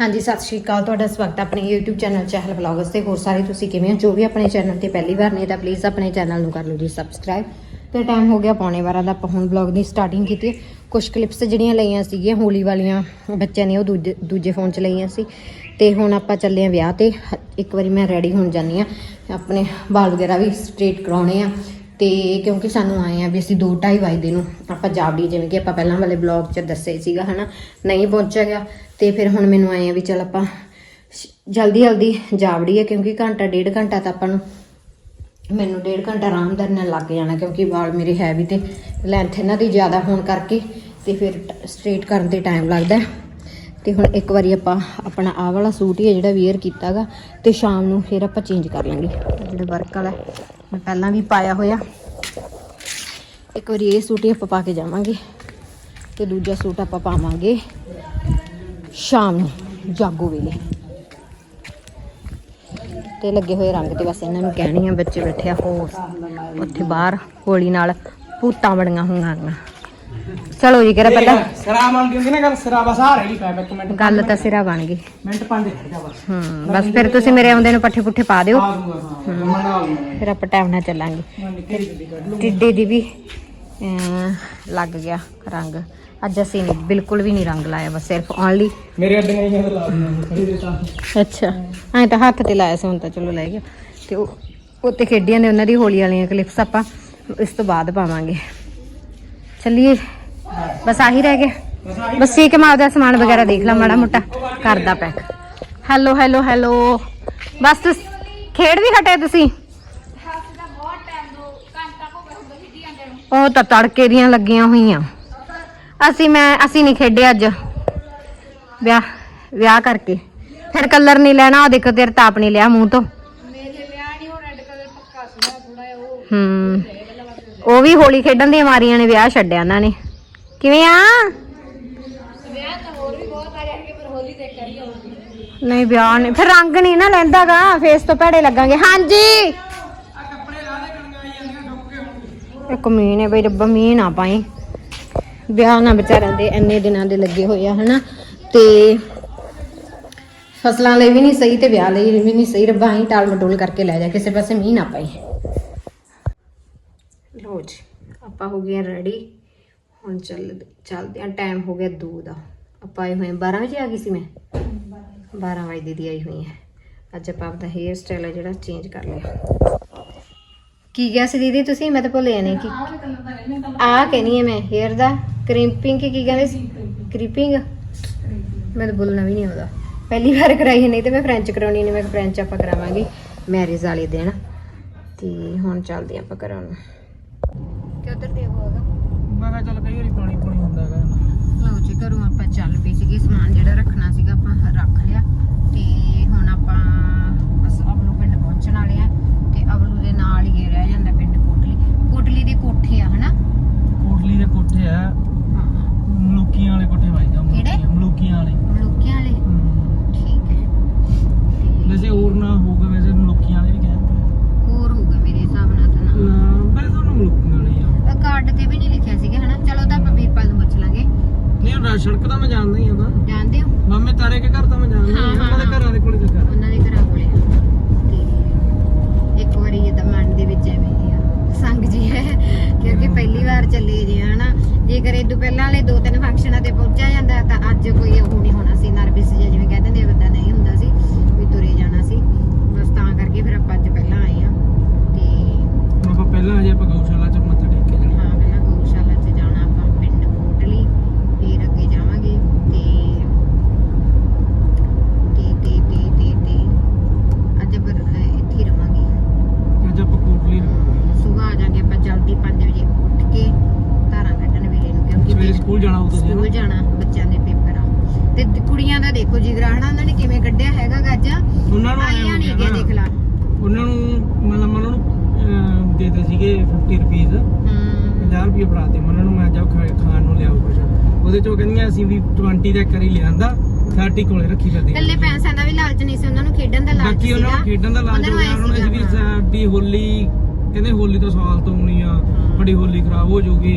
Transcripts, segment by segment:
ਹਾਂਜੀ, ਸਤਿ ਸ਼੍ਰੀ ਅਕਾਲ। ਤੁਹਾਡਾ ਸਵਾਗਤ ਆਪਣੇ YouTube ਚੈਨਲ ਚਹਿਲ ਵਲੌਗਸ ਤੇ। ਹੋਰ ਸਾਰੇ ਤੁਸੀਂ ਕਿਵੇਂ ਹੋ? ਜੋ ਵੀ ਆਪਣੇ ਚੈਨਲ ਤੇ ਪਹਿਲੀ ਵਾਰ ਨੇ, ਤਾਂ ਪਲੀਜ਼ ਆਪਣੇ ਚੈਨਲ ਨੂੰ ਕਰ ਲਓ ਜੀ ਸਬਸਕ੍ਰਾਈਬ ਤੇ ਟਾਈਮ ਹੋ ਗਿਆ ਪੌਣੇ 12 ਦਾ, ਆਪਾਂ ਹੁਣ ਵਲੌਗ ਦੀ ਸਟਾਰਟਿੰਗ ਕੀਤੀ ਹੈ। ਕੁਝ ਕਲਿੱਪਸ ਜਿਹੜੀਆਂ ਲਈਆਂ ਸੀਗੀਆਂ, ਹੋਲੀ ਵਾਲੀਆਂ ਬੱਚਿਆਂ ਨੇ, ਉਹ ਦੂਜੇ ਦੂਜੇ ਫੋਨ 'ਚ ਲਈਆਂ ਸੀ। ਤੇ ਹੁਣ ਆਪਾਂ ਚੱਲੇ ਆ ਵਿਆਹ ਤੇ। ਇੱਕ ਵਾਰੀ ਮੈਂ ਰੈਡੀ ਹੋਣ ਜਾਨੀ ਆ ਆਪਣੇ ਵਾਲ ਵਗੈਰਾ ਵੀ ਸਟ੍ਰੇਟ ਕਰਾਉਣੇ ਆ। ਤੇ ਕਿਉਂਕਿ ਸਾਨੂੰ ਆਏ ਆ ਵੀ ਅਸੀਂ 2:30 ਵਜੇ ਨੂੰ ਆਪਾਂ ਜਾਵੜੀ ਜਿਵੇਂ ਕਿ ਆਪਾਂ ਪਹਿਲਾਂ ਵਾਲੇ ਬਲੌਗ 'ਚ ਦੱਸੇ ਸੀਗਾ, ਹਨਾ? ਨਹੀਂ ਪਹੁੰਚਿਆ ਗਿਆ। ਤੇ ਫਿਰ ਹੁਣ ਮੈਨੂੰ ਆਏ ਆ ਵੀ ਚਲ ਆਪਾਂ ਜਲਦੀ ਜਲਦੀ ਜਾਵੜੀਏ ਕਿਉਂਕਿ ਘੰਟਾ, ਡੇਢ ਘੰਟਾ ਤਾਂ ਆਪਾਂ ਨੂੰ ਮੈਨੂੰ ਡੇਢ ਘੰਟਾ ਆਰਾਮ ਆਰਾਮਦਾਰ ਨਾਲ ਲੱਗ ਜਾਣਾ, ਕਿਉਂਕਿ ਵਾਲ ਮੇਰੇ ਹੈ ਵੀ ਤੇ ਲੈਂਥ ਇਹਨਾਂ ਦੀ ਜ਼ਿਆਦਾ ਹੋਣ ਕਰਕੇ ਤੇ ਫਿਰ ਸਟ੍ਰੇਟ ਕਰਨ ਤੇ ਟਾਈਮ ਲੱਗਦਾ। ਹੈ। ਤੇ ਹੁਣ ਇੱਕ ਵਾਰੀ ਆਪਾਂ ਆਪਣਾ ਆਹ ਵਾਲਾ ਸੂਟ ਹੀ ਹੈ ਜਿਹੜਾ ਵੇਅਰ ਕੀਤਾਗਾ ਤੇ ਸ਼ਾਮ ਨੂੰ ਫਿਰ ਆਪਾਂ ਚੇਂਜ ਕਰ ਲਾਂਗੇ। ਜਿਹੜਾ ਵਰਕ ਵਾਲਾ ਮੈਂ ਪਹਿਲਾਂ ਵੀ ਪਾਇਆ ਹੋਇਆ। ਇੱਕ ਵਾਰੀ ਇਹ ਸੂਟ ਹੀ ਆਪਾਂ ਪਾ ਕੇ ਜਾਵਾਂਗੇ ਤੇ ਦੂਜਾ ਸੂਟ ਆਪਾਂ ਪਾਵਾਂਗੇ ਸ਼ਾਮ ਨੂੰ, ਜਾਗੋ ਵੇਲੇ। ਤੇ ਲੱਗੇ ਹੋਏ ਰੰਗ ਤੇ ਬਸ ਇਹਨਾਂ ਨੂੰ ਕਹਿਣੀ ਆ, ਬੱਚੇ ਬੈਠੇ ਆ ਹੋਰ, ਉੱਥੇ ਬਾਹਰ, ਹੋਲੀ ਨਾਲ ਭੂਤਾਂ ਬਣੀਆਂ ਹੋਈਆਂ ਚਲੋ ਜੀ ਕਿਹੜਾ ਪਹਿਲਾਂ? ਸਰਾ ਦੀ ਹੁੰਦੀ ਨਾ ਗੱਲ ਸਰਾ ਬਸ ਆ ਰਹੀ ਪੈ ਇੱਕ ਮਿੰਟ। ਗੱਲ ਤਾਂ ਸਿਰਾ ਬਣ ਗਈ। ਮਿੰਟ ਪੰਜ ਖੜ ਜਾ ਬਸ। ਹੂੰ ਬਸ ਫਿਰ ਤੁਸੀਂ ਮੇਰੇ ਆਉਂਦੇ ਨੂੰ ਪੱਠੇ ਪੁੱਠੇ ਪਾ ਦਿਓ। ਆ ਦੂੰਗਾ ਹਾਂ ਫਿਰ ਆਪਾਂ ਟਾਈਮ ਨਾਲ ਚੱਲਾਂਗੇ। ਟਿੱਡੇ ਦੀ ਵੀ ਲੱਗ ਗਿਆ ਰੰਗ। ਅੱਜ ਅਸੀਂ ਨਹੀਂ ਬਿਲਕੁਲ ਵੀ ਨਹੀਂ ਰੰਗ ਲਾਇਆ ਬਸ ਸਿਰਫ ਓਨਲੀ ਮੇਰੇ ਅੱਡੀਆਂ ਹੀ ਕਹਿੰਦੇ ਲਾ ਦੂੰਗਾ ਖੜੀ ਦੇ ਤਾਂ। ਅੱਛਾ ਐਂ ਤਾਂ ਹੱਥ ਤੇ ਲਾਇਆ ਸੀ ਹੁਣ ਤਾਂ ਚਲੋ ਲੈ ਗਿਆ। ਤੇ ਉਹ ਉੱਤੇ ਖੇਡੀਆਂ ਨੇ ਉਹਨਾਂ ਦੀ ਹੋਲੀ ਵਾਲੀਆਂ ਕਲਿੱਪਸ ਆਪਾਂ ਇਸ ਤੋਂ ਬਾਅਦ ਪਾਵਾਂਗੇ। ਚੱਲੀਏ। ਬਸ ਆਹੀ ਰਹਿ ਗਿਆ। ਬਸ ਠੀਕ ਹੈ ਮੈਂ ਆਪਦਾ ਸਮਾਨ ਵਗੈਰਾ ਦੇਖ ਲਾ ਮਾੜਾ ਮੋਟਾ। ਕਰਦਾ ਪੈਕ ਹੈਲੋ ਹੈਲੋ ਹੈਲੋ। ਬਸ ਤੁਸ ਖੇਡ ਵੀ ਹਟੇ ਤੁਸੀਂ? ਉਹ ਤਾਂ ਤੜਕੇ ਦੀਆਂ ਲੱਗੀਆਂ ਹੋਈਆਂ। ਅਸੀਂ ਮੈਂ ਅਸੀਂ ਨਹੀਂ ਖੇਡੇ ਅੱਜ। ਵਿਆਹ ਵਿਆਹ ਕਰਕੇ। ਫਿਰ ਕਲਰ ਨਹੀਂ ਲੈਣਾ ਉਹ ਦੇਖੋ ਤੇਰੇ ਤਾਪ ਨਹੀਂ ਲਿਆ ਮੂੰਹ ਤੋਂ। ਹੂੰ। ਉਹ ਵੀ ਹੋਲੀ ਖੇਡਣ ਦੀਆਂ ਮਾਰੀਆਂ ਨੇ ਵਿਆਹ ਛੱਡਿਆ ਉਹਨਾਂ ਨੇ। ਕਿਵੇਂ ਆ? ਨਹੀਂ ਵਿਆਹ ਨਹੀਂ ਫਿਰ ਰੰਗ ਨਹੀਂ ਨਾ ਲੈਂਦਾਗਾ ਫੇਸ ਤੋਂ ਭੈੜੇ ਲੱਗਾਂਗੇ। ਹਾਂਜੀ! ਇੱਕ ਮੀਂਹ ਨੇ ਬਈ ਰੱਬਾ ਮੀਂਹ ਨਾ ਪਾਈ। ਵਿਆਹ ਨਾ ਵਿਚਾਰਿਆਂ ਦੇ ਇੰਨੇ ਦਿਨਾਂ ਦੇ ਲੱਗੇ ਹੋਏ ਆ ਹਨਾ? ਤੇ ਫਸਲਾਂ ਲਈ ਵੀ ਨਹੀਂ ਸਹੀ ਤੇ ਵਿਆਹ ਲਈ ਵੀ ਨਹੀਂ ਸਹੀ। ਰੱਬਾ ਹੀ ਟਾਲ ਮਟੋਲ ਕਰਕੇ ਲੈ ਜਾ ਕਿਸੇ ਪਾਸੇ ਮੀਂਹ ਨਾ ਪਾਈ। ਲੋ ਜੀ ਆਪਾਂ ਹੋ ਗਏ ਰੈਡੀ ਹੁਣ ਚੱਲ ਚੱਲਦੇ ਆ ਟਾਈਮ ਹੋ ਗਿਆ 2 ਦਾ। ਆਪਾਂ ਆਏ ਹੋਏ ਹਾਂ 12 ਵਜੇ ਆ ਗਈ ਸੀ ਮੈਂ? 12 ਵਜੇ ਦੀ ਆਈ ਹੋਈ ਹੈ। ਅੱਜ ਆਪਾਂ ਆਪਦਾ ਹੇਅਰ ਸਟਾਈਲ ਹੈ ਜਿਹੜਾ ਚੇਂਜ ਕਰ ਲਿਆ। ਕੀ ਕਿਹਾ ਸੀ ਦੀਦੀ ਤੁਸੀਂ? ਮੈਂ ਤਾਂ ਭੁੱਲਿਆ ਨਹੀਂ ਕਿ ਆ ਕਹਿਨੀ ਹੈ ਮੈਂ ਹੇਅਰ ਦਾ? ਕ੍ਰੀਪਿੰਗ ਕੀ ਕਹਿੰਦੇ ਸੀ? ਕ੍ਰੀਪਿੰਗ ਮੈਂ ਤਾਂ ਬੋਲਣਾ ਵੀ ਨਹੀਂ ਆਉਂਦਾ। ਪਹਿਲੀ ਵਾਰ ਕਰਾਈ ਹੈ, ਨਹੀਂ ਤੇ ਮੈਂ ਫ੍ਰੈਂਚ ਕਰਾਉਣੀ ਨੇ ਮੈਂ ਫ੍ਰੈਂਚ ਆਪਾਂ ਕਰਾਵਾਂਗੇ। ਮੈਰਿਜ ਵਾਲੇ ਦਿਨ। ਤੇ ਹੁਣ ਚੱਲਦੇ ਆਪਾਂ ਨੂੰ ਕਿ ਉਧਰ ਦੇਖੋ ਹੈਗਾ। ਮੈਂ ਕਿਹਾ ਚੱਲ ਕਈ ਵਾਰੀ ਪਾਣੀ ਪੂਣੀ ਹੁੰਦਾ ਹੈਗਾ। ਲਓ ਜੀ ਘਰੋਂ ਆਪਾਂ ਚੱਲ ਪਏ ਸੀਗੇ ਸਮਾਨ ਜਿਹੜਾ ਰੱਖਣਾ ਸੀਗਾ ਆਪਾਂ ਰੱਖ ਲਿਆ ਤੇ ਹੁਣ ਆਪਾਂ ਬਸ ਅਵਲੂ ਪਿੰਡ ਪਹੁੰਚਣ ਵਾਲੇ ਆ ਤੇ ਅਵਲੂ ਦੇ ਨਾਲ ਹੀ ਇਹ ਰਹਿ ਜਾਂਦਾ ਪਿੰਡ ਕੋਟਲੀ ਕੋਟਲੀ ਦੇ ਕੋਠੇ ਆ ਹਨਾ ਕੋਟਲੀ ਦੇ ਕੋਠੇ ਆ ਹਾਂ ਮਲੂਕੀਆਂ ਵਾਲੇ ਕੋਠੇ ਵਾਈਦਾ ਕਿਹੜੇ? ਮਲੂਕੀਆਂ ਵਾਲੇ ਮਲੂਕਿਆਂ ਵਾਲੇ ਹਮ। ਠੀਕ ਹੈ ਤੇ ਵੈਸੇ ਹੋਰ ਨਾ ਹੋਊਗਾ ਵੈਸੇ ਮਲੂਕੀਆਂ ਵਾਲੇ ਵੀ ਕਹਿੰਦੇ ਆ। ਹੋਰ ਹੋਊਗਾ ਮੇਰੇ ਹਿਸਾਬ ਨਾਲ ਤਾਂ ਨਾ ਨਾ ਵੈਸੇ ਤਾਂ ਉਹਨੂੰ ਮਲੂਕੀਆਂ ਵਾਲੇ ਹੀ ਆ ਅ, ਕਾਰਡ ਤੇ ਵੀ ਨਹੀਂ ਲਿਖਿਆ ਸੀਗਾ ਹਨਾ ਚਲੋ ਤਾਂ ਆਪਾਂ ਵੀਰਪਾਲ ਨੂੰ ਪੁੱਛ ਲਾਂਗੇ ਨਹੀਂ ਉਹ ਸੜਕ ਤਾਂ ਮੈਂ ਜਾਣਦਾ ਹੀ ਆ ਤਾਂ ਜਾਣਦੇ ਹੋ ਮਾਮੇ ਤਾਰੇ ਕੇ ਘਰ ਤਾਂ ਮੈਂ ਜਾਣਦਾ ਹੀ ਹਾਂ, ਆ ਹਾਂ, ਉਹਨਾਂ ਦੇ ਹਾਂ। ਘਰਾਂ ਦੇ ਕੋਲੇ ਤਾਂ ਘਰ ਉਹਨਾਂ ਦੇ ਘਰਾਂ ਕੋਲੇ ਤੇ ਇੱਕ ਵਾਰੀ ਇਹ ਤਾਂ ਮਨ ਦੇ ਵਿੱਚ ਐਵੇਂ ਹੀ ਆ ਸੰਗ ਜੀ ਹੈ ਕਿਉਂਕਿ ਪਹਿਲੀ ਵਾਰ ਚੱਲੇ ਜੇ ਹਨਾ ਜੇਕਰ ਇਹ ਤੋਂ ਪਹਿਲਾਂ ਵਾਲੇ ਦੋ ਤਿੰਨ ਫੰਕਸ਼ਨਾਂ ਤੇ ਪਹੁੰਚਿਆ ਜਾਂਦਾ ਤਾਂ ਅੱਜ ਕੋਈ ਉਹ ਨਹੀਂ ਹੋਣਾ ਸੀ ਨਰਵਸ ਜਿਹਾ ਜਿਵੇਂ ਕਹਿੰਦੇ ਨੇ ਬੰਦਾ ਨਹੀਂ ਹੁੰਦਾ ਸੀ ਵੀ ਤੁਰੇ ਜਾਣਾ ਸੀ ਬਸ ਤਾਂ ਕਰਕੇ ਫਿਰ ਆਪਾਂ ਅੱਜ ਪਹਿਲਾਂ ਆਏ ਆ ਤੇ ਆਪਾਂ ਪਹਿਲਾਂ ਅਜੇ ਆਪਾਂ ਗਊਸ਼ਾਲਾ ਚ ਮੱਥਾ ਟੇਕ ਕੇ ਜਾਣਾ ਹਾਂ ਪਹਿਲਾਂ ਗਊਸ਼ਾਲਾ 'ਚ ਜਾਣਾ ਆਪਾਂ ਪਿੰਡ ਕੋਟਲੀ ਫਿਰ ਅੱਗੇ ਜਾਵਾਂਗੇ ਤੇ ਤੇ ਤੇ ਤੇ ਤੇ ਤੇ ਅੱਜ ਪਰ ਇੱਥੇ ਹੀ ਰਵਾਂਗੇ ਅੱਜ ਆਪਾਂ ਕੋਟਲੀ ਸੁਬਾਹ ਆ ਜਾਾਂਗੇ ਆਪਾਂ ਜਲਦੀ 5 ਵਜੇ ਉੱਠ ਕੇ ਧਾਰਾਂ ਕੱਢਣ ਵੇਲੇ ਨੂੰ ਕਿਉਂਕਿ ਸਵੇਰੇ ਫਿਰ ਸਕੂਲ ਜਾਣਾ ਹੋਊਗਾ ਸਕੂਲ ਜਾਣਾ ਬੱਚਿਆਂ ਦੇ ਪੇਪਰ ਆ ਤੇ ਦ- ਕੁੜੀਆਂ ਦਾ ਦੇਖੋ ਜਿਗਰਾ ਹਨਾ ਉਹਨਾਂ ਨੇ ਕਿਵੇਂ ਕੱਢਿਆ ਹੈਗਾ ਗੱਜ ਉਹਨਾਂ ਨੂੰ ਐਂ ਆਈਆਂ ਹੋ ਨਹੀਂ ਗਿਆ ਗਿਆ ਨਾ, ਦੇਖ ਲਾ ਉਹਨਾਂ ਨੂੰ ਮਤਲਬ ਮੈਂ ਉਹਨਾਂ ਨੂੰ ਅਹ, ਦੇ ਦੇ ਸੀਗੇ 50 ਰੁਪਏ ਹੂੰ 50 ਰੁਪਏ ਫੜਾਤੇ ਮੈਂ ਉਹਨਾਂ ਨੂੰ ਮੈਂ ਜਾਓ ਖਾ- ਖਾਣ ਨੂੰ ਲਿਆਓ ਕੁਛ ਉਹਦੇ ਚੋਂ ਕਹਿੰਦੀਆਂ ਅਸੀਂ ਵੀ 20 ਦਾ ਕਰੀ ਲਿਆਂਦਾ 30 ਕੋਲੇ ਰੱਖੀ ਫਿਰਦੀ। ਕੱਲੇ ਪੈਸਿਆਂ ਦਾ ਵੀ ਲਾਲਚ ਨਹੀਂ ਸੀ ਉਹਨਾਂ ਨੂੰ ਖੇਡਣ ਦਾ ਲਾਲਚ ਬਾਕੀ ਉਹਨਾਂ ਨੂੰ ਖੇਡਣ ਦਾ ਲਾਲਚ ਉਹਨਾਂ ਨੂੰ ਉਹਨਾਂ ਨੂੰ ਅਸੀਂ ਵੀ। ਸਾਡੀ ਹੋਲੀ ਕਹਿੰਦੇ ਹੋਲੀ ਤਾਂ ਸਾਲ ਤੋਂ ਆਉਣੀ ਆ ਬੜੀ ਹੋਲੀ ਖਰਾਬ ਹੋ ਜਾਊਗੀ।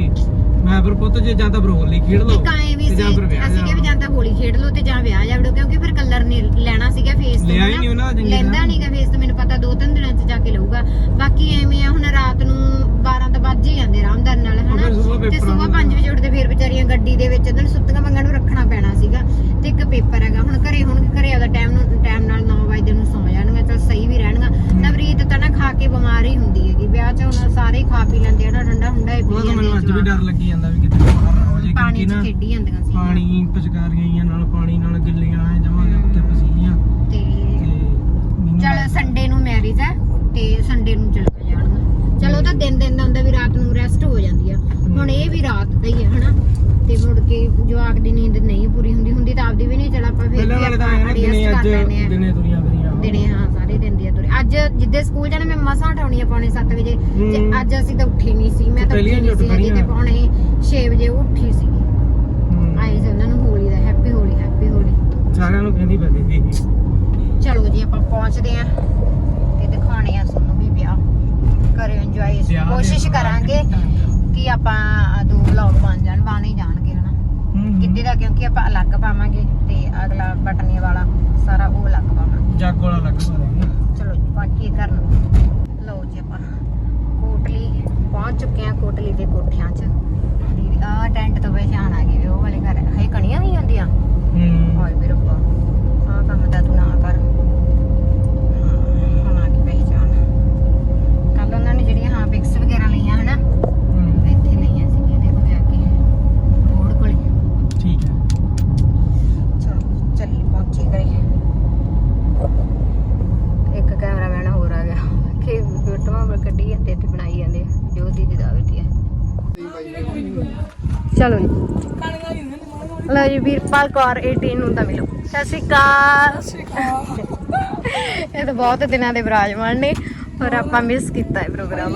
ਮੈਂ ਫਿਰ ਪੁੱਤ ਜੇ ਜਾਂ ਤਾਂ ਬਰੋਲੀ ਖੇਡ ਲਓ ਜਾਂ ਫਿਰ ਵਿਆਹ ਅਸੀਂ ਕਿਹਾ ਵੀ ਜਾਂ ਤਾਂ ਹੋਲੀ ਖੇਡ ਲਓ ਤੇ ਜਾਂ ਵਿਆਹ ਜਾ ਕਿਉਂਕਿ ਫਿਰ ਕਲਰ ਨਹੀਂ ਲੈਣਾ ਸੀਗਾ ਫੇਸ ਤੋਂ ਲਿਆ ਨਹੀਂ ਉਹਨਾਂ ਦਾ ਚੰਗੀ ਲੈਂਦਾ ਤਰ੍ਹਾਂ। ਨਹੀਂਗਾ ਫੇਸ ਤੋਂ ਮੈਨੂੰ ਪਤਾ ਦੋ ਤਿੰਨ ਦਿਨਾਂ 'ਚ ਜਾ ਕੇ ਲਊਗਾ। ਬਾਕੀ ਐਵੇਂ ਆ ਹੁਣ ਰਾਤ ਨੂੰ 12 ਤਾਂ ਵੱਜ ਹੀ ਜਾਂਦੇ ਆਰਾਮਦਾਰ ਨਾਲ ਉਹ ਫਿਰ ਸੁਬਾਹ ਹਨਾ ਤੇ ਸਵੇਰ 5 ਵਜੇ ਉੱਠਦੇ ਫਿਰ ਵਿਚਾਰੀਆਂ ਗੱਡੀ ਦੇ ਵਿੱਚ ਇਹਨਾਂ ਨੂੰ ਮੰਗਾਂ ਨੂੰ ਰੱਖਣਾ ਪੈਣਾ ਸੀਗਾ। ਤੇ ਇੱਕ ਪੇਪਰ ਹੈਗਾ ਹੁਣ ਘਰੇ ਹੁਣ ਘਰੇ ਆਦਾ ਟਾਈਮ ਨੂੰ ਟਾਈਮ ਨਾਲ 9 ਵਜੇ ਨੂੰ ਸੌਂ ਜਾਣਗੇ ਤਾਂ ਸਹੀ ਵੀ ਰਹਿਣਗਾ ਨਵਰੀਤ ਤਾਂ ਨਾ ਖਾ ਕੇ ਬਿਮਾਰ ਹੀ ਹੁੰਦੀ ਹੈਗੀ। ਵਿਆਹ 'ਚ ਹੁਣ ਸਾਰੇ ਹੀ ਖਾ ਪੀ ਲੈਂਦੇ ਆ ਨਾ ਠੰਡਾ ਹੁੰਦਾ ਹੀ ਪੀ ਉਹ ਤਾਂ ਮੈਨੂੰ ਆ ਅੱਜ ਵੀ। ਡਰ ਲੱਗੀ ਜਾਂਦਾ ਵੀ ਕਿਤੇ ਬਾਹਰ ਨਾ ਹੋ ਜੇ ਪਾਣੀ ਕਿਉਂਕਿ 'ਚ ਨਾ ਖੇਡੀ ਜਾਂਦੀਆਂ ਸੀ। ਪਾਣੀ ਪਚਕਾਰੀਆਂ ਨਾਲ ਪਾਣੀ ਨਾਲ ਗਿੱਲੀਆਂ ਐ ਜਮਾਂ ਉੱਤੇ ਪਸੀਨੀਆਂ ਤੇ ਤੇ ਮੈਨੂੰ ਚਲ ਸੰਡੇ ਨੂੰ ਮੈਰਿਜ ਹੈ ਤੇ ਸੰਡੇ ਨੂੰ ਚਲ ਜਾਣਗੇ ਚਲੋ ਤਾਂ ਦਿਨ ਦਿਨ ਦਾ ਹੁੰਦਾ ਵੀ ਰਾਤ ਨੂੰ ਰੈਸਟ ਹੋ ਜਾਂਦੀ ਆ। ਹੁਣ ਇਹ ਵੀ ਰਾਤ ਦਾ ਹੀ ਹੈ ਹਨਾ? ਤੇ ਮੁੜ ਕੇ ਜਵਾਕ ਦੀ ਨੀਂਦ ਨਹੀਂ ਪੂਰੀ ਹੁੰਦੀ ਹੁੰਦੀ ਤਾਂ ਆਪਦੀ ਵੀ ਨਹੀਂ ਚਲ ਆਪਾਂ ਫਿਰ ਪਹਿਲਾਂ ਵੀ ਵਾਲੇ ਤਾਂ ਆਪਾਂ ਐ ਨਾ ਦਿਨੇ ਅੱਜ ਕਰ ਲੈਂਦੇ ਆ। ਦਿਨੇ ਦੁਨੀਆ ਕਰੀਆਂ ਦਿਨੇ ਹਾਂ ਸਾਰੇ ਦਿਨ ਦੀ ਤੁਰੇ ਅੱਜ ਜਿੱਦੇ ਸਕੂਲ ਜਾਣਾ ਮੈਂ ਮਸਾਂ ਉਠਾਉਣੀ ਆ ਪੌਣੇ 7 ਵਜੇ। ਤੇ ਹੂੰ। ਅੱਜ ਅਸੀਂ ਤਾਂ ਉੱਠੇ ਨਹੀਂ ਸੀ। ਮੈਂ ਤਾਂ ਪਹਿਲੀਆਂ ਉੱਠੀ ਨਹੀਂ ਸੀ ਅਜੇ ਤੇ ਖੜੀਆਂ। ਪੌਣੇ 6 ਵਜੇ ਉੱਠੀ ਸੀ। ਹੂੰ। ਆਏ ਸੀ ਉਹਨਾਂ ਨੂੰ ਹੋਲੀ ਦਾ ਹੈਪੀ ਹੋਲੀ ਹੈਪੀ ਹੋਲੀ। ਸਾਰਿਆਂ ਨੂੰ ਕਹਿੰਦੀ ਪੈਂਦੀ ਸੀ। ਚਲੋ ਜੀ ਆਪਾਂ ਪਹੁੰਚਦੇ ਆਂ ਤੇ ਦਿਖਾਉਣੇ ਆ ਤੁਹਾਨੂੰ ਵੀ ਵਿਆਹ। ਕਰਿਓ ਇੰਜੋਏ ਵਿਆਹ ਦੇ ਕੋਸ਼ਿਸ਼ ਕਰਾਂਗੇ ਕਿ ਆਪਾਂ ਦੋ ਵਲੌਗ ਬਣ ਜਾਣ ਬਾਣੇ ਜਾਣਗੇ ਹਨਾ? ਹੂੰ। ਕਿੱਦੇ ਦਾ ਕਿਉਂਕਿ ਆਪਾਂ ਅਲੱਗ ਪਾਵਾਂਗੇ ਤੇ ਅਗਲਾ ਬਟਨੇ ਵਾਲਾ ਸਾਰਾ ਉਹ ਅਲੱਗ ਪਾਵਾਂਗੇ। ਜੱਗ ਵਾਲਾ ਲੱਗ ਪਾਵਾਂਗੇ ਚਲੋ ਜੀ ਪਹੁੰਚੀਏ ਘਰ ਨੂੰ। ਲਓ ਜੀ ਆਪਾਂ ਕੋਟਲੀ ਪਹੁੰਚ ਚੁੱਕੇ ਹਾਂ ਕੋਟਲੀ ਦੇ ਕੋਠਿਆਂ 'ਚ। ਆ ਟੈਂਟ ਤੋਂ ਪਛਾਣ ਆ ਗਈ ਵੀ ਉਹ ਵਾਲੇ ਘਰ ਹੈ ਕਣੀਆਂ ਵੀ ਹੁੰਦੀਆਂ? ਹੂੰ ਹਾਏ ਮੇਰੇ ਰੱਬਾ ਆ ਕੰਮ ਤਾਂ ਤੂੰ ਨਾ ਕਰ ਹਾਂ, ਹੁਣ ਆ ਕੇ ਪਹਿਚਾਨ ਕੱਲ ਉਹਨਾਂ ਨੇ ਜਿਹੜੀਆਂ ਹਾਂ ਪਿਕਸ ਵਗੈਰਾ ਲਈਆਂ ਹਨਾ ਹੂੰ। ਇੱਥੇ ਲਈਆਂ ਸੀਗੀਆਂ ਦੇਖੋ ਜਾ ਕੇ ਰੋਡ ਕੋਲੇ ਠੀਕ ਹੈ ਚਲੋ ਚੱਲੀ ਪਹੁੰਚੀ ਗਈ ਇੱਕ ਕੈਮਰਾਮੈਨ ਹੋਰ ਆ ਗਿਆ ਕਿ ਫੋਟੋਆਂ ਬੜ ਕੱਢੀ ਜਾਂਦੇ ਤੇ ਬਣਾਈ ਜਾਂਦੇ ਆ ਜੋ ਦੀਦੀ ਦਾ ਬੈਠੀ ਹੈ ਚਲੋ ਜੀ। ਲਓ ਜੀ ਵੀਰਪਾਲ ਕੌਰ 18 ਨੂੰ ਤਾਂ ਮਿਲੋ। ਸਤਿ ਸ਼੍ਰੀ ਅਕਾਲ। ਇਹ ਤਾਂ ਬਹੁਤ ਦਿਨਾਂ ਦੇ ਬਰਾਜਮਾਨ ਨੇ ਪਰ ਆਪਾਂ ਮਿਸ ਕੀਤਾ ਇਹ ਪ੍ਰੋਗਰਾਮ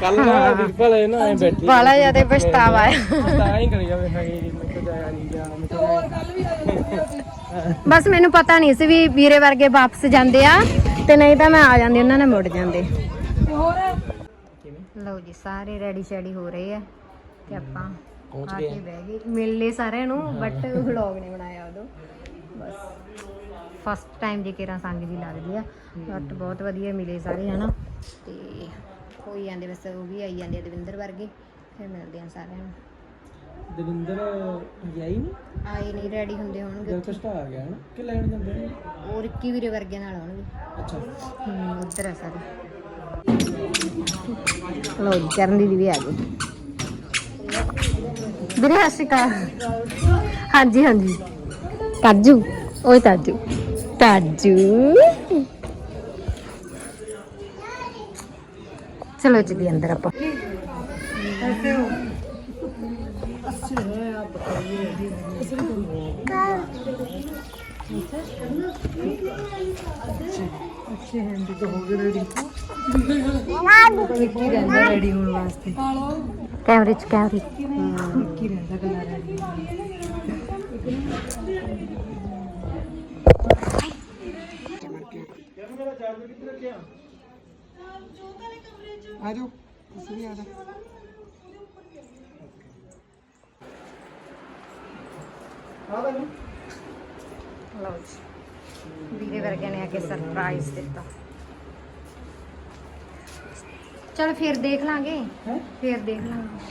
ਕੱਲ ਨਾ। ਬਿਲਕੁਲ ਇਹ ਨਾ ਐ ਬੈਠੀ। ਬਾਲਾ ਜ਼ਿਆਦਾ ਪਛਤਾਵਾ ਹੈ। ਤਾਂ ਹੀ ਕਰੀ ਜਾਵੇ ਹਾਏ ਮੈਂ ਤਾਂ ਜਾਇਆ ਨਹੀਂ ਗਿਆ ਮੈਂ ਤਾਂ ਬਸ ਮੈਨੂੰ ਪਤਾ ਨਹੀਂ ਸੀ ਵੀ ਵੀਰੇ ਵਰਗੇ ਵਾਪਸ ਜਾਂਦੇ ਆ ਤੇ ਨਹੀਂ ਤਾਂ ਮੈਂ ਆ ਜਾਂਦੀ ਉਹਨਾਂ ਨਾਲ ਮੁੜ ਜਾਂਦੇ। ਲਓ ਜੀ ਸਾਰੇ ਰੈਡੀ ਸ਼ੈਡੀ ਹੋ ਰਹੇ ਆ ਤੇ ਆਪਾਂ ਪਹੁੰਚ ਆ ਗਏ ਕੇ ਬਹਿ ਗਏ। ਮਿਲ ਲਏ ਸਾਰਿਆਂ ਨੂੰ ਬਟ ਵਲੌਗ ਨਹੀਂ ਬਣਾਇਆ ਉਦੋਂ। ਬਸ। ਫਸਟ ਟਾਈਮ ਦੀ ਕਿਰਾਂ ਸੰਗ ਦੀ ਲੱਗਦੀ ਆ ਬਟ ਬਹੁਤ ਵਧੀਆ ਮਿਲੇ ਸਾਰੇ ਹਨਾ? ਤੇ ਹੋਈ ਜਾਂਦੇ ਬਸ ਉਹ ਵੀ ਆਈ ਜਾਂਦੇ ਆ ਦਵਿੰਦਰ ਵਰਗੇ ਫਿਰ ਮਿਲਦੇ ਆ ਸਾਰਿਆਂ ਨੂੰ। ਦਵਿੰਦਰ ਹੀ ਨਹੀਂ? ਆਏ ਨਹੀਂ ਰੈਡੀ ਹੁੰਦੇ ਹੋਣਗੇ ਜਦ ਤੱਕ ਆ ਗਿਆ ਨਾ ਕਿ ਲੈਣ ਜਾਂਦੇ ਨੇ ਉਹ ਰਿੱਕੀ ਵੀਰੇ ਵਰਗੇ ਨਾਲ ਆਉਣਗੇ। ਅੱਛਾ। ਹਮ ਉਧਰ ਆ ਸਾਰੇ। ਲੋ ਜੀ ਕਰਨ ਦੀ ਵੀ ਆ ਗਈ ਵੀਰੇ ਸਤਿ ਸ਼੍ਰੀ ਅਕਾਲ ਹਾਂਜੀ ਹਾਂਜੀ ਤਾਜੂ ਓਏ ਤਾਜੂ ਤਾਜੂ ਚਲੋ ਚਲੀ ਅੰਦਰ ਆਪਾਂ ਕੀ ਰਹਿੰਦਾ ਰੈਡੀ ਹੋਣ ਵਾਸਤੇ। ਕੈਮਰੇ ਚ ਕੈਮਰੇ ਕੀ ਰਹਿੰਦਾ ਗੱਲਾਂ ਰੈਡੀ ਆ ਜਾਓ ਤੁਸੀਂ ਵੀ ਆ ਜਾ ਲਓ ਜੀ। ਵੀਰੇ ਵਰਗੇ ਨੇ ਆ ਕੇ ਸਰਪ੍ਰਾਈਜ਼ ਦਿੱਤਾ ਚਲ ਫਿਰ ਦੇਖ ਲਾਂਗੇ? ਹੈਂ? ਫਿਰ ਦੇਖ ਲਾਂਗੇ।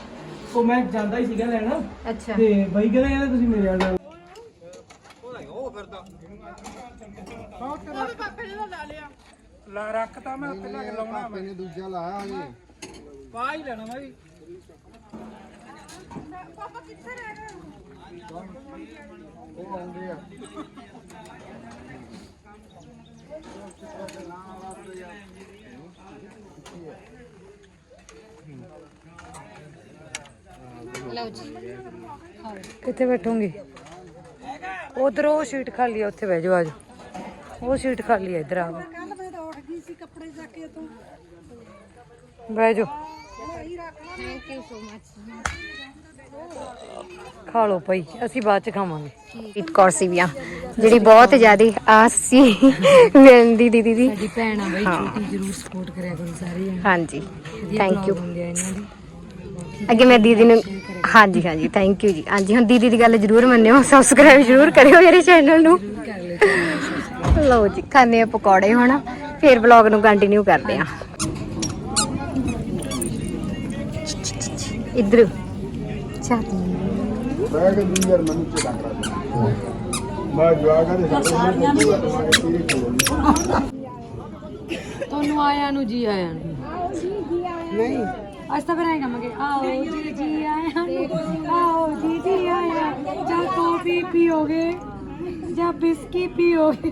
ਉਹ ਮੈਂ ਜਾਂਦਾ ਹੀ ਸੀਗਾ ਲੈਣ। ਅੱਛਾ। ਤੇ ਬਾਈ ਕਹਿੰਦੇ ਯਾਰ ਤੁਸੀਂ ਮੇਰੇ ਨਾਲ ਜਾਓ। ਲਾ ਰੱਖਤਾ ਮੈਂ ਉੱਤੇ ਲੱਗ ਲਾਉਣਾ। ਮੈਂ ਦੂਜਾ ਲਾਇਆ ਹਜੇ। ਪਾ ਹੀ ਲੈਣਾ ਮੈਂ ਵੀ। ਉਹ ਆਉਂਦੇ ਆ। ਲਓ ਕਿੱਥੇ ਬੈਠੋਗੇ? ਉਧਰ ਉਹ ਸੀਟ ਖਾਲੀ ਆ ਉੱਥੇ ਬਹਿ ਜਾਓ ਆਜੋ ਉਹ ਸੀਟ ਖਾਲੀ ਆ ਇੱਧਰ ਆ। ਬਹਿ ਜਾਓ। ਥੈਂਕ ਯੂ ਸੋ ਮਚ ਖਾ ਲਓ ਭਾਈ ਅਸੀਂ ਬਾਅਦ ਚ ਖਾਵਾਂਗੇ। ਇੱਕ ਕੁਰਸੀ ਵੀ ਆ ਜਿਹੜੀ ਬਹੁਤ ਜ਼ਿਆਦੀ ਆਸ ਸੀ ਮਿਲਦੀ ਦੀਦੀ ਦੀ। ਸਾਡੀ ਭੈਣ ਆ ਬਾਈ। ਛੋਟੀ ਜ਼ਰੂਰ ਸਪੋਰਟ ਕਰਿਆ ਕਰੋ ਸਾਰੇ ਜਣੇ। ਹਾਂਜੀ ਥੈਂਕ ਯੂ ਹੁੰਦੇ ਆ ਇਹਨਾਂ ਦੀ। ਅੱਗੇ ਮੈਂ ਦੀਦੀ ਨੂੰ ਹਾਂਜੀ ਹਾਂਜੀ ਥੈਂਕ ਯੂ ਜੀ। ਹਾਂਜੀ ਹੁਣ ਦੀਦੀ ਦੀ ਗੱਲ ਜ਼ਰੂਰ ਮੰਨਿਓ ਸਬਸਕ੍ਰਾਈਬ ਜ਼ਰੂਰ ਕਰਿਓ ਮੇਰੇ ਚੈਨਲ ਨੂੰ। ਕਰ ਲਿਓ ਜੀ ਖਾਣੇ ਆ ਪਕੌੜੇ ਹੁਣ ਫੇਰ ਵਲੌਗ ਨੂੰ ਕੰਟੀਨਿਊ ਕਰਦੇ ਆ ਇਧਰ। ਚਾਤੀ ਮੈਂ ਕਿ ਦੀ ਯਾਰ ਮੈਨੂੰ ਚੇਤਾ ਕਰਾ ਮੈਂ ਜਵਾਗਾ ਦੇ ਸਾਰੇ ਨੂੰ ਤੁਹਾਨੂੰ ਆਇਆਂ ਨੂੰ ਜੀ ਆਇਆਂ ਨੂੰ। ਨਹੀਂ। ਅੱਜ ਤਾਂ ਫਿਰ ਐਂ ਕਹਾਂਗੇ ਆਓ ਜੀ ਜੀ ਆਇਆਂ ਨੂੰ ਆਓ ਜੀ ਜੀ ਆਇਆਂ ਜਾਂ ਕਾਫੀ ਪੀਓਗੇ ਜਾਂ ਬਿਸਕੀ ਪੀਓਗੇ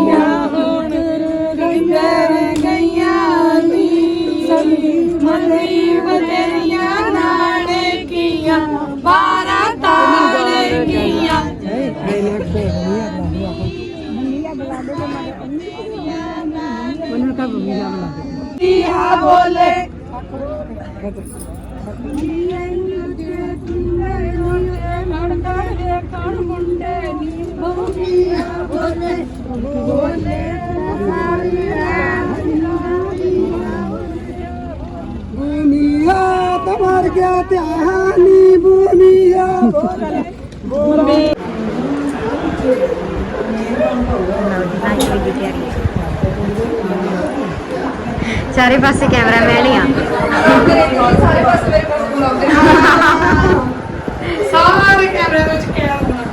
বলে। ভূমিয়া তোমার জ্ঞাতে হানি ভূমিয়া। ভূমি। ਚਾਰੇ ਪਾਸੇ ਕੈਮਰਾਮੈਨ ਹੀ ਆ ਸਾਰੇ ਕੈਮਰੇ ਵਿੱਚ ਕੈਮਰਾ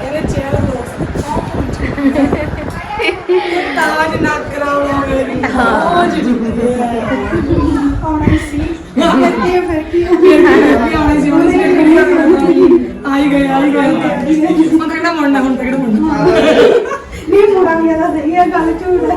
ਇਹਦੇ ਚਿਹਰੇ ਦੋਸਤ ਤਾਜ ਨਾ ਕਰਾਉਣਾ ਮੇਰੀ ਹਾਂ। ਆਉਣੀ ਸੀ। ਫਿਰ ਕੀ ਫਿਰ ਕੀ ਆਉਣੀ ਸੀ ਉਹਨੇ ਆਈ ਗਏ ਆਈ ਗਏ ਹੁਣ ਤੱਕ ਨਾ ਮੁੜਨਾ ਹੁਣ ਤੱਕ ਨਾ ਮੁੜਨਾ ਨਹੀਂ ਮੁੜਾ ਗਿਆ ਤਾਂ ਸਹੀ ਹੈ ਗੱਲ ਝੂਠ ਹੈ।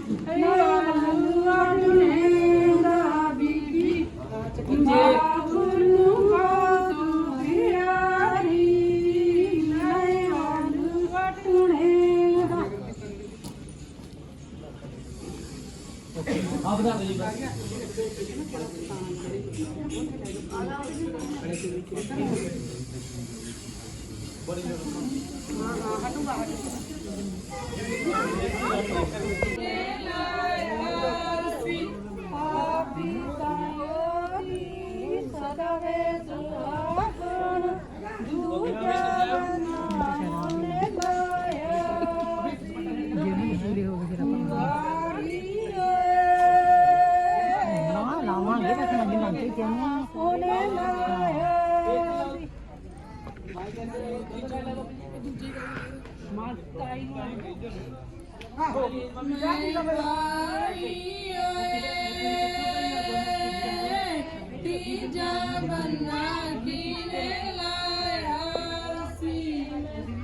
हटूंगा ਤੀਜਾ ਬੰਨਾ ਕਿਨੇ ਲਾਇਆ ਸੀ?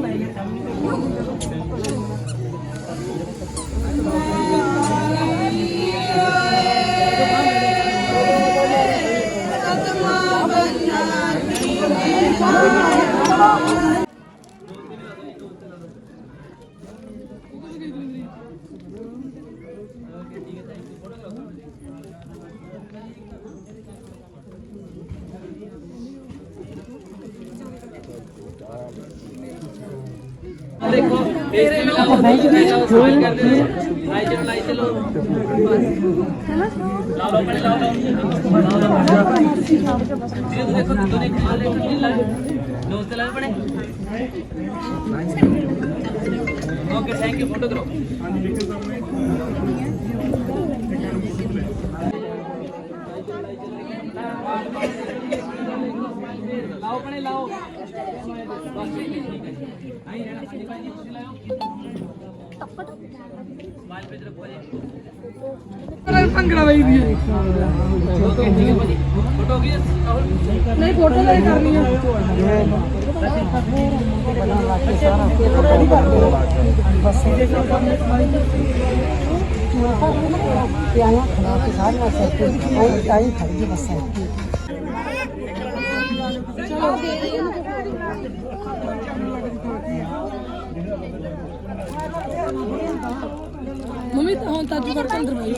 묻어놔야겠다. ਆਜੋ ਭੰਗੜਾ ਵਈ ਦੀ ਹੈ। ਨਹੀਂ ਫੋਟੋ ਲੈ ਕਰਨੀ ਆ ਮੰਮੀ ਤਾਂ आओ पड़े लाओ। भंगड़ा भाई भी फ़ोटो की नहीं फ़ोटो तो नहीं करनी है बस सीधे यहाँ खड़ा के साथ बस है। टाइम खड़ी बस है। ਹੁਣ ਤਾਂ ਜੂ ਕਰਕੇ ਅੰਦਰ ਬਈ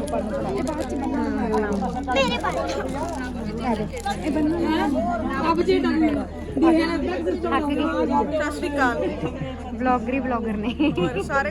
ਆਪ ਜੀ ਡੰਗ ਥੱਕ ਗਈ ਸਤਿ ਸ਼੍ਰੀ ਅਕਾਲ ਬਲੌਗਰ ਹੀ ਬਲੌਗਰ ਨੇ ਸਾਰੇ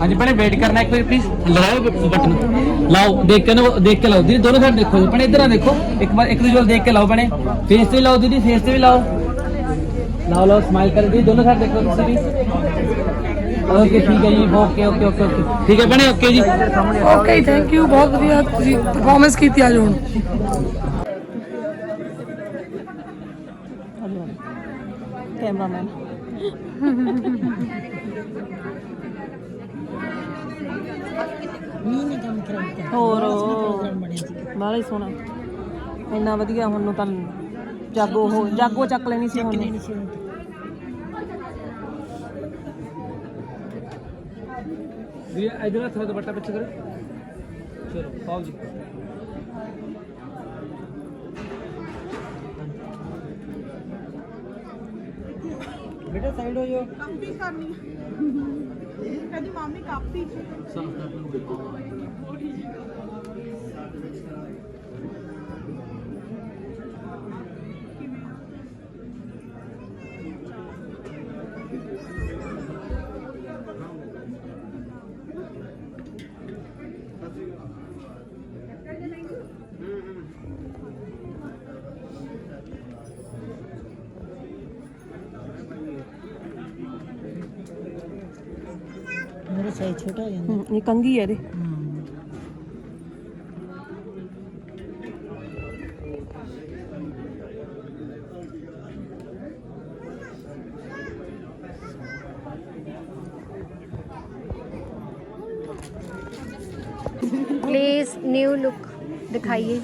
ਹਾਂਜੀ ਭੈਣੇ ਵੇਟ ਕਰਨਾ ਇੱਕ ਵਾਰੀ ਪਲੀਜ਼ ਲਾਓ ਬਟਨ ਲਾਓ, ਦੇਖ ਕੇ ਨਾ, ਦੇਖ ਕੇ ਲਾਓ। ਦੀਦੀ, ਦੋਨੋਂ ਸਾਈਡ ਦੇਖੋ। ਭੈਣੇ, ਇੱਧਰ ਆ ਦੇਖੋ। ਇੱਕ ਵਾਰ, ਇੱਕ ਦੂਜੇ ਵੱਲ ਦੇਖ ਕੇ ਲਾਓ ਭੈਣੇ। ਫੇਸ ਤੇ ਲਾਓ ਦੀਦੀ ਫੇਸ ਤੇ ਵੀ ਲਾਓ। ਲਾਓ ਲਾਓ ਸਮਾਈਲ ਕਰ। ਦੀਦੀ, ਦੋਨੋਂ ਸਾਈਡ ਦੇਖੋ ਤੁਸੀਂ ਵੀ। ਓਕੇ ਠੀਕ ਹੈ ਜੀ। ਓਕੇ ਓਕੇ ਓਕੇ ਓਕੇ ਠੀਕ ਹੈ ਭੈਣੇ ਓਕੇ ਜੀ। ਓਕੇ ਥੈਂਕ ਯੂ ਬਹੁਤ ਵਧੀਆ ਤੁਸੀਂ ਪਰਫਾਰਮੈਂਸ ਕੀਤੀ ਅੱਜ ਹੁਣ ਕੈਮਰਾਮੈਨ ਹੋਰ ਬਾਹਲਾ ਹੀ ਸੋਹਣਾ। ਇੰਨਾ ਵਧੀਆ ਹੁਣ ਨੂੰ ਤਾਂ ਜਾਗੋ ਹੋ ਜਾਗੋ ਚੱਕ ਲੈਣੀ ਸੀ ਹੁਣ। ਜੀ ਇਧਰ ਥੋੜਾ ਦੁਪੱਟਾ ਪਿੱਛੇ ਕਰੋ। ਚਲੋ ਪਾਓ ਜੀ। ਬੇਟਾ ਸਾਈਡ ਹੋ ਜਾਓ। ਕੰਪੀ ਕਰਨੀ ਕਹਿੰਦੀ ਮਾਮੀ ਕਾਪੀ ਮੇਰੇ ਸਾਈਜ਼ ਛੋਟਾ ਹੋ ਜਾਂਦਾ ਹੂੰ, ਇਹ ਕੰਗੀ ਹੈ ਇਹਦੇ प्लीज न्यू लुक दिखाइए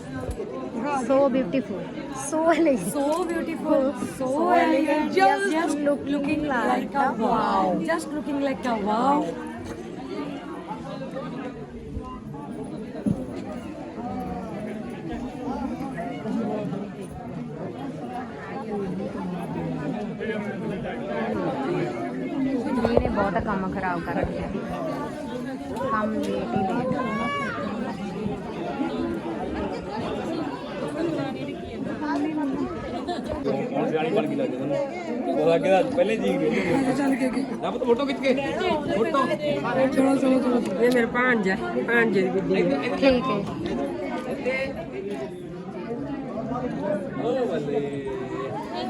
so beautiful so elegant. So beautiful. So, so elegant. elegant. Just, just look, looking like, like a wow. wow. Just looking like a wow. बहुत कम खराब कर दिया हम लेट ही लेट ਹੁਣ ਸਿਆਣੀ ਬਣ ਗਈ ਲੱਗਦੀ ਤੁਹਾਨੂੰ ਉਹ ਅੱਗੇ ਦਾ ਪਹਿਲੇ ਜੀ ਗਈ ਚੱਲ ਕੇ ਨਾ ਪੁੱਤ ਫੋਟੋ ਖਿੱਚ ਕੇ ਫੋਟੋ ਚਲੋ ਚਲੋ ਚਲੋ ਇਹ ਮੇਰੇ ਭਾਂਜਾ ਭਾਂਜੇ ਦੀ ਗੁੱਡੀ ਠੀਕ ਹੈ ਓ ਬੱਲੇ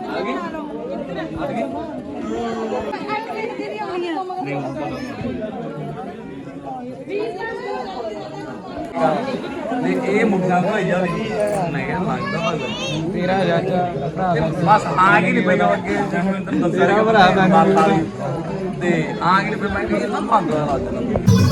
ਆ ਗਈ ਆ ਗਈ ਨਹੀਂ ਨਹੀਂ ਇਹ ਮੁੰਡਾ ਭਾਈ ਜਾ ਮੈਂ ਕਿਹਾ ਮੰਗਦਾ ਭਾਈ ਤੇਰਾ ਚਾਚਾ ਬਸ ਆ ਨਹੀਂ ਪਹਿਲਾਂ ਅੱਗੇ ਤੇਰਾ ਭਰਾ ਮੈਂ ਤੇ ਆ ਗਈ ਨਹੀਂ ਫਿਰ ਮੈਂ ਕਿਹਾ ਇਹ ਤਾਂ ਮੰਗਦਾ ਲੱਗ